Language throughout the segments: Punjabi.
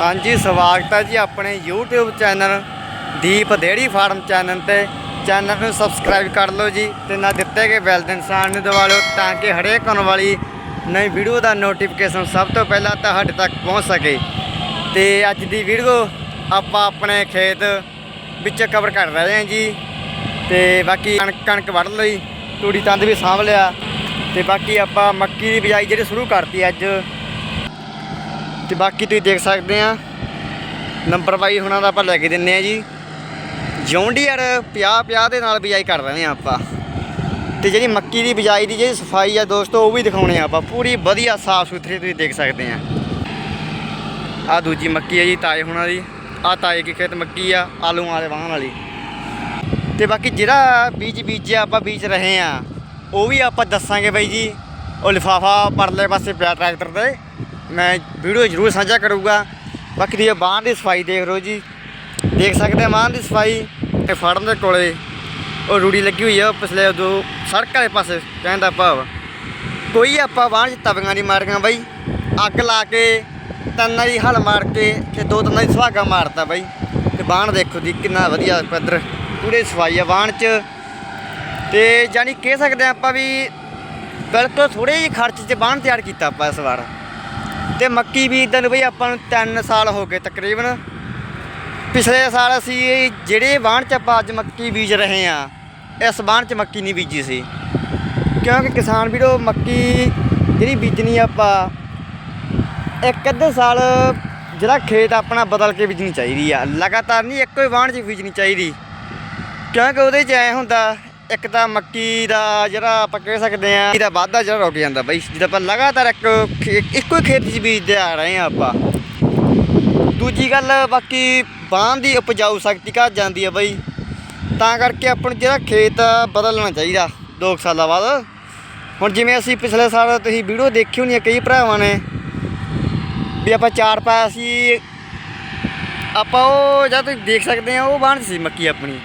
ਹਾਂਜੀ, ਸਵਾਗਤ ਹੈ ਜੀ ਆਪਣੇ YouTube channel Deep dairy farm channel ਤੇ। ਚੈਨਲ ਨੂੰ ਸਬਸਕ੍ਰਾਈਬ ਕਰ ਲਓ ਜੀ ਤੇ ਨਾਲ ਦਿੱਤੇ ਗਏ ਬੈਲ ਦੇ ਨਿਸ਼ਾਨ ਨੂੰ ਦਬਾ ਲਓ ਤਾਂ ਕਿ ਹਰੇਕ ਆਉਣ ਵਾਲੀ ਨਵੀਂ ਵੀਡੀਓ ਦਾ ਨੋਟੀਫਿਕੇਸ਼ਨ ਸਭ ਤੋਂ ਪਹਿਲਾਂ ਤੁਹਾਡੇ ਤੱਕ ਪਹੁੰਚ ਸਕੇ। ਤੇ ਅੱਜ ਦੀ ਵੀਡੀਓ ਆਪਾਂ ਆਪਣੇ ਖੇਤ ਵਿੱਚ ਕਵਰ ਕਰ ਰਹੇ ਹਾਂ ਜੀ। ਤੇ ਬਾਕੀ ਕਣਕ ਕਣਕ ਵੱਢ ਲਈ ਤੂੜੀ ਤੰਦ ਵੀ ਸਾਂਭ ਲਿਆ। ਤੇ ਬਾਕੀ ਆਪਾਂ ਮੱਕੀ ਦੀ ਬਿਜਾਈ ਜਿਹੜੀ ਸ਼ੁਰੂ ਕਰਤੀ ਅੱਜ। ਤੇ ਬਾਕੀ ਤੁਸੀਂ ਦੇਖ ਸਕਦੇ ਆ। ਨੰਬਰ ਬਾਈ ਹੁਣਾਂ ਦਾ ਆਪਾਂ ਲੈ ਕੇ ਦਿੰਨੇ ਆ ਜੀ। ਜੌਂਡੀਅਰ 50 50 ਦੇ ਨਾਲ ਬਿਜਾਈ ਕਰ ਰਹੇ ਆ ਆਪਾਂ। ਤੇ ਜਿਹੜੀ ਮੱਕੀ ਦੀ ਬਿਜਾਈ ਦੀ ਜਿਹੜੀ ਸਫ਼ਾਈ ਆ ਦੋਸਤੋ, ਉਹ ਵੀ ਦਿਖਾਉਣੇ ਆ ਆਪਾਂ। ਪੂਰੀ ਵਧੀਆ ਸਾਫ਼ ਸੁਥਰੀ ਤੁਸੀਂ ਦੇਖ ਸਕਦੇ ਆ। ਆ ਦੂਜੀ ਮੱਕੀ ਹੈ ਜੀ, ਤਾਏ ਹੁਣਾਂ ਦੀ। ਆ ਤਾਏ ਕੀ ਖੇਤ ਮੱਕੀ ਆ ਆਲੂਆਂ ਦੇ ਵਾਹਣ ਵਾਲੀ। ਤੇ ਬਾਕੀ ਜਿਹੜਾ ਬੀਜ ਬੀਜਿਆ ਆਪਾਂ ਬੀਜ ਰਹੇ ਆ, ਉਹ ਵੀ ਆਪਾਂ ਦੱਸਾਂਗੇ ਬਾਈ ਜੀ। ਉਹ ਲਿਫਾਫਾ ਪਰਲੇ ਪਾਸੇ ਪਿਆ ਟਰੈਕਟਰ ਤੇ। ਮੈਂ ਵੀਡੀਓ ਜ਼ਰੂਰ ਸਾਂਝਾ ਕਰੂੰਗਾ। ਬਾਕੀ ਦੀ ਬਾਂਹ ਦੀ ਸਫ਼ਾਈ ਦੇਖ ਲਓ ਜੀ। ਦੇਖ ਸਕਦੇ ਆ ਬਾਂਹ ਦੀ ਸਫ਼ਾਈ ਤੇ ਫੜਨ ਦੇ ਕੋਲੇ। ਉਹ ਰੂੜੀ ਲੱਗੀ ਹੋਈ ਆ, ਉਹ ਪਿਛਲੇ ਉਦੋਂ ਸੜਕ ਵਾਲੇ ਪਾਸੇ ਕਹਿੰਦਾ ਭਾਵ। ਕੋਈ ਆਪਾਂ ਬਾਂਹ 'ਚ ਤਵੀਆਂ ਨਹੀਂ ਮਾਰੀਆਂ ਬਾਈ। ਅੱਗ ਲਾ ਕੇ, ਤੰਨਾਂ ਦੀ ਹਲ ਮਾਰ ਕੇ ਤੇ ਦੋ ਤੰਨਾਂ ਦੀ ਸੁਹਾਗਾ ਮਾਰਤਾ ਬਾਈ। ਤੇ ਬਾਣ ਦੇਖੋ ਜੀ, ਕਿੰਨਾ ਵਧੀਆ ਪੱਧਰ ਪੂਰੇ ਸਫ਼ਾਈ ਆ ਬਾਣ 'ਚ। ਤੇ ਜਾਨੀ ਕਹਿ ਸਕਦੇ ਆ ਆਪਾਂ ਵੀ ਬਿਲਕੁਲ ਥੋੜੇ ਜਿਹੇ ਖਰਚ 'ਚ ਬਾਹਣ ਤਿਆਰ ਕੀਤਾ ਆਪਾਂ ਇਸ ਵਾਰ। ਤੇ ਮੱਕੀ ਬੀਜਦੇ ਨੂੰ ਬਈ ਆਪਾਂ ਨੂੰ 3 ਸਾਲ ਹੋ ਗਏ ਤਕਰੀਬਨ। ਪਿਛਲੇ ਸਾਲ ਅਸੀਂ ਜਿਹੜੇ ਬਾਣ 'ਚ ਆਪਾਂ ਅੱਜ ਮੱਕੀ ਬੀਜ ਰਹੇ ਆ ਇਸ ਬਾਣ 'ਚ ਮੱਕੀ ਨਹੀਂ ਬੀਜੀ ਸੀ। ਕਿਉਂਕਿ ਕਿਸਾਨ ਵੀਰੋ, ਮੱਕੀ ਜਿਹੜੀ ਬੀਜਣੀ ਆਪਾਂ, ਇੱਕ ਅੱਧੇ ਸਾਲ ਜਿਹੜਾ ਖੇਤ ਆਪਣਾ ਬਦਲ ਕੇ ਬੀਜਣੀ ਚਾਹੀਦੀ ਆ। ਲਗਾਤਾਰ ਨਹੀਂ ਇੱਕੋ ਹੀ ਵਾਹਣ 'ਚ ਬੀਜਣੀ ਚਾਹੀਦੀ। ਕਿਉਂਕਿ ਉਹਦੇ 'ਚ ਐ ਹੁੰਦਾ ਇੱਕ ਤਾਂ ਮੱਕੀ ਦਾ ਜਿਹੜਾ ਆਪਾਂ ਕਹਿ ਸਕਦੇ ਆ ਇਹਦਾ ਵਾਧਾ ਜਿਹੜਾ ਰੁਕ ਜਾਂਦਾ ਬਈ। ਜਦੋਂ ਆਪਾਂ ਲਗਾਤਾਰ ਇੱਕ ਖੇ- ਇੱਕੋ ਹੀ ਖੇਤ 'ਚ ਬੀਜਦੇ ਆ ਰਹੇ ਆ ਆਪਾਂ। ਦੂਜੀ ਗੱਲ ਬਾਕੀ ਬਾਂਹ ਦੀ ਉਪਜਾਊ ਸ਼ਕਤੀ ਘੱਟ ਜਾਂਦੀ ਆ ਬਈ। ਤਾਂ ਕਰਕੇ ਆਪਾਂ ਨੂੰ ਜਿਹੜਾ ਖੇਤ ਆ, ਬਦਲਣਾ ਚਾਹੀਦਾ ਦੋ ਕੁ ਸਾਲਾਂ ਬਾਅਦ। ਹੁਣ ਜਿਵੇਂ ਅਸੀਂ ਪਿਛਲੇ ਸਾਲ ਤੁਸੀਂ ਵੀਡੀਓ ਦੇਖੀ ਹੋਣੀ ਹੈ ਕਈ ਭਰਾਵਾਂ ਨੇ ਵੀ ਆਪਾਂ ਚਾਰ ਪਾਇਆ ਸੀ। ਆਪਾਂ ਉਹ ਜਦ ਤੁਸੀਂ ਦੇਖ ਸਕਦੇ ਆ ਉਹ ਬਾਣ ਸੀ ਮੱਕੀ ਆਪਣੀ।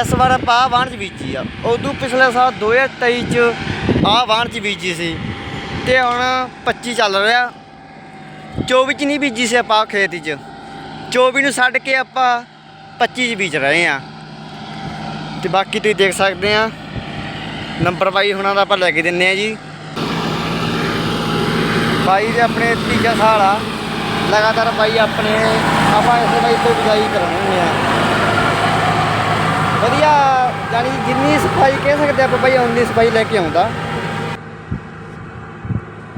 ਇਸ ਵਾਰ ਆਪਾਂ ਆਹ ਚ ਬੀਜੀ ਆ। ਉਦੋਂ ਪਿਛਲੇ ਸਾਲ 2023 ਚ ਆਹ ਬਾਣ ਚ ਬੀਜੀ ਸੀ ਤੇ ਹੁਣ 25 ਚੱਲ ਰਿਹਾ। 24 ਚ ਨਹੀਂ ਬੀਜੀ ਸੀ ਆਪਾਂ ਖੇਤ 'ਚ। 24 ਨੂੰ ਛੱਡ ਕੇ ਆਪਾਂ 25 ਚ ਬੀਜ ਰਹੇ ਆ। ਤੇ ਬਾਕੀ ਤੁਸੀਂ ਦੇਖ ਸਕਦੇ ਆ, ਨੰਬਰ ਬਾਈ ਹੁਣਾਂ ਦਾ ਆਪਾਂ ਲੈ ਕੇ ਦਿੰਨੇ ਆ ਜੀ। ਬਾਈ ਦੇ ਆਪਣੇ ਤੀਜਾ ਸਾਲ ਆ। ਲਗਾਤਾਰ ਬਾਈ ਆਪਣੇ ਆਪਾਂ ਇਸੇ ਬਾਈ ਤੋਂ ਬਿਜਾਈ ਕਰਾਉਂਦੇ ਆ। ਵਧੀਆ ਜਾਨੀ ਜਿੰਨੀ ਸਫ਼ਾਈ ਕਹਿ ਸਕਦੇ ਆਪਾਂ ਬਾਈ ਉਨੀ ਸਫ਼ਾਈ ਲੈ ਕੇ ਆਉਂਦਾ।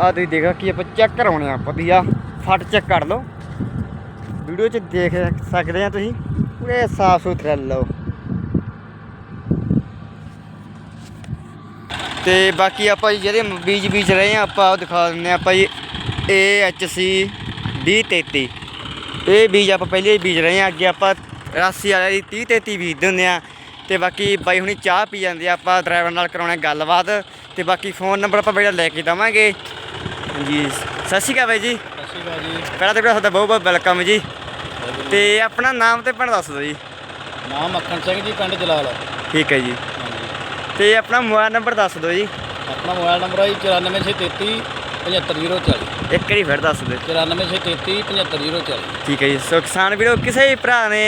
ਆ ਤੁਸੀਂ ਦੇਖੋ ਕੀ ਆਪਾਂ ਚੈੱਕ ਕਰਾਉਣੇ ਆ, ਵਧੀਆ। ਫਟ ਚੈੱਕ ਕਰ ਲਓ। ਵੀਡੀਓ 'ਚ ਦੇਖ ਸਕਦੇ ਆ ਤੁਸੀਂ। ਪੂਰੇ ਸਾਫ਼ ਸੁਥਰਾ ਲਓ। ਤੇ ਬਾਕੀ ਆਪਾਂ ਜਿਹੜੇ ਬੀਜ ਬੀਜ ਰਹੇ ਆ, ਆਪਾਂ ਉਹ ਦਿਖਾ ਦਿੰਦੇ ਆ, ਆਪਾਂ ਜੀ AHC 2033 ਇਹ ਬੀਜ ਆਪਾਂ ਪਹਿਲੇ ਬੀਜ ਰਹੇ ਆ, ਅੱਗੇ ਆਪਾਂ ਰਾਸੀ ਵਾਲੇ ਦੀ 30 33 ਬੀਜ ਦਿੰਦੇ ਆ। ਤੇ ਬਾਕੀ ਬਾਈ ਹੁਣੀ ਚਾਹ ਪੀ ਜਾਂਦੇ ਆ ਆਪਾਂ ਡਰਾਈਵਰ ਨਾਲ ਕਰਾਉਣਾ ਗੱਲਬਾਤ ਤੇ ਬਾਕੀ ਫੋਨ ਨੰਬਰ ਆਪਾਂ ਬੇੜਾ ਲੈ ਕੇ ਦਵਾਂਗੇ। ਜੀ ਸਤਿ ਸ਼੍ਰੀ ਅਕਾਲ ਬਾਈ ਜੀ। ਸਤਿ ਸ਼੍ਰੀ ਅਕਾਲ ਜੀ। ਪਹਿਲਾਂ ਤਾਂ ਵੀਰੇ ਤੁਹਾਡਾ ਬਹੁਤ ਬਹੁਤ ਵੈਲਕਮ ਜੀ। ਤੇ ਆਪਣਾ ਨਾਮ ਤੇ ਪਿੰਡ ਦੱਸ ਦਿਓ ਜੀ। ਨਾਮ ਮੱਖਣ ਸਿੰਘ ਜੀ ਪਿੰਡ ਜਲਾਲ। ਠੀਕ ਹੈ ਜੀ। ਤੇ ਆਪਣਾ ਮੋਬਾਈਲ ਨੰਬਰ ਦੱਸ ਦਿਓ ਜੀ। ਆਪਣਾ ਮੋਬਾਈਲ ਨੰਬਰ ਹੈ ਜੀ 94633 75040 ਇੱਕ ਵਾਰੀ ਫਿਰ ਦੱਸ ਦਿਓ। 94633 75040 ਠੀਕ ਹੈ ਜੀ। ਸੋ ਕਿਸਾਨ ਵੀਰੋ ਕਿਸੇ ਵੀ ਭਰਾ ਨੇ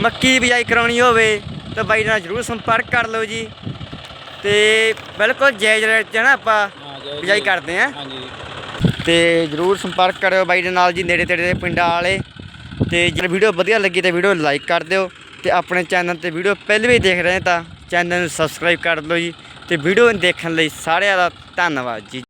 ਮੱਕੀ ਦੀ ਬਿਜਾਈ ਕਰਾਉਣੀ ਹੋਵੇ ਤਾਂ ਬਾਈ ਨਾਲ ਜਰੂਰ ਸੰਪਰਕ ਕਰ ਲਓ ਜੀ। ਤੇ ਬਿਲਕੁਲ ਜਾਇਜ਼ ਰੇਟ 'ਚ ਨਾ ਆਪਾਂ ਜੈ ਬਿਜਾਈ ਕਰਦੇ ਆਂ ਹਾਂਜੀ। ਤੇ ਜਰੂਰ ਸੰਪਰਕ ਕਰਿਓ ਬਾਈ ਦੇ ਨਾਲ ਜੀ ਨੇੜੇ ਤੇੜੇ ਦੇ ਪਿੰਡਾਂ ਵਾਲੇ। ਤੇ ਜੇ ਵੀਡੀਓ ਵਧੀਆ ਲੱਗੀ ਤਾਂ ਵੀਡੀਓ ਲਾਈਕ ਕਰ ਦਿਓ ਤੇ ਆਪਣੇ ਚੈਨਲ ਤੇ ਵੀਡੀਓ ਪਹਿਲੇ ਵੀ ਦੇਖ ਰਹੇ ਤਾਂ ਚੈਨਲ ਨੂੰ ਸਬਸਕ੍ਰਾਈਬ ਕਰ ਲਓ ਜੀ। ਤੇ ਵੀਡੀਓ ਦੇਖਣ ਲਈ ਸਾਰਿਆਂ ਦਾ ਧੰਨਵਾਦ ਜੀ।